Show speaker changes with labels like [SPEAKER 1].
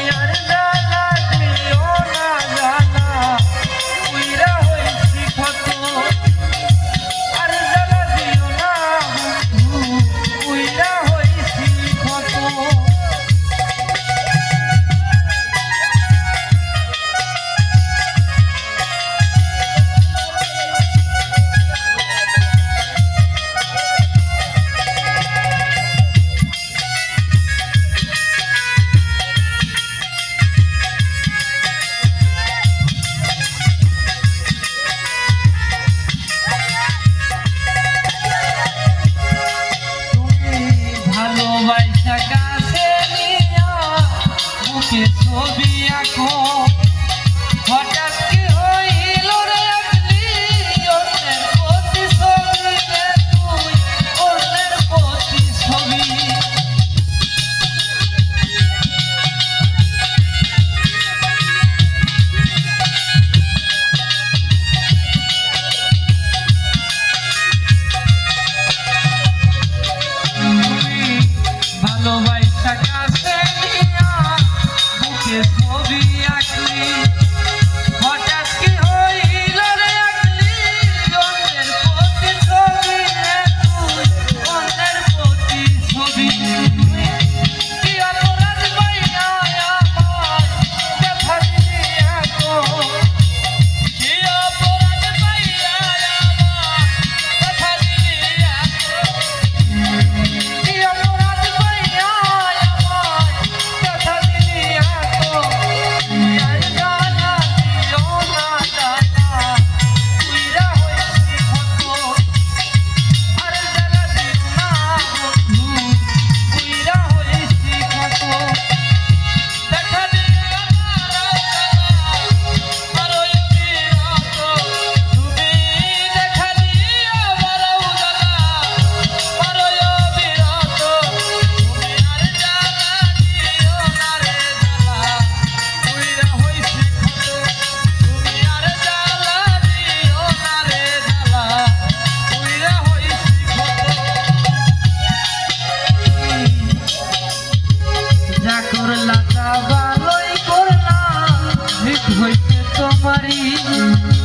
[SPEAKER 1] Yarınlar বুকে ছবি আঁকো ફરી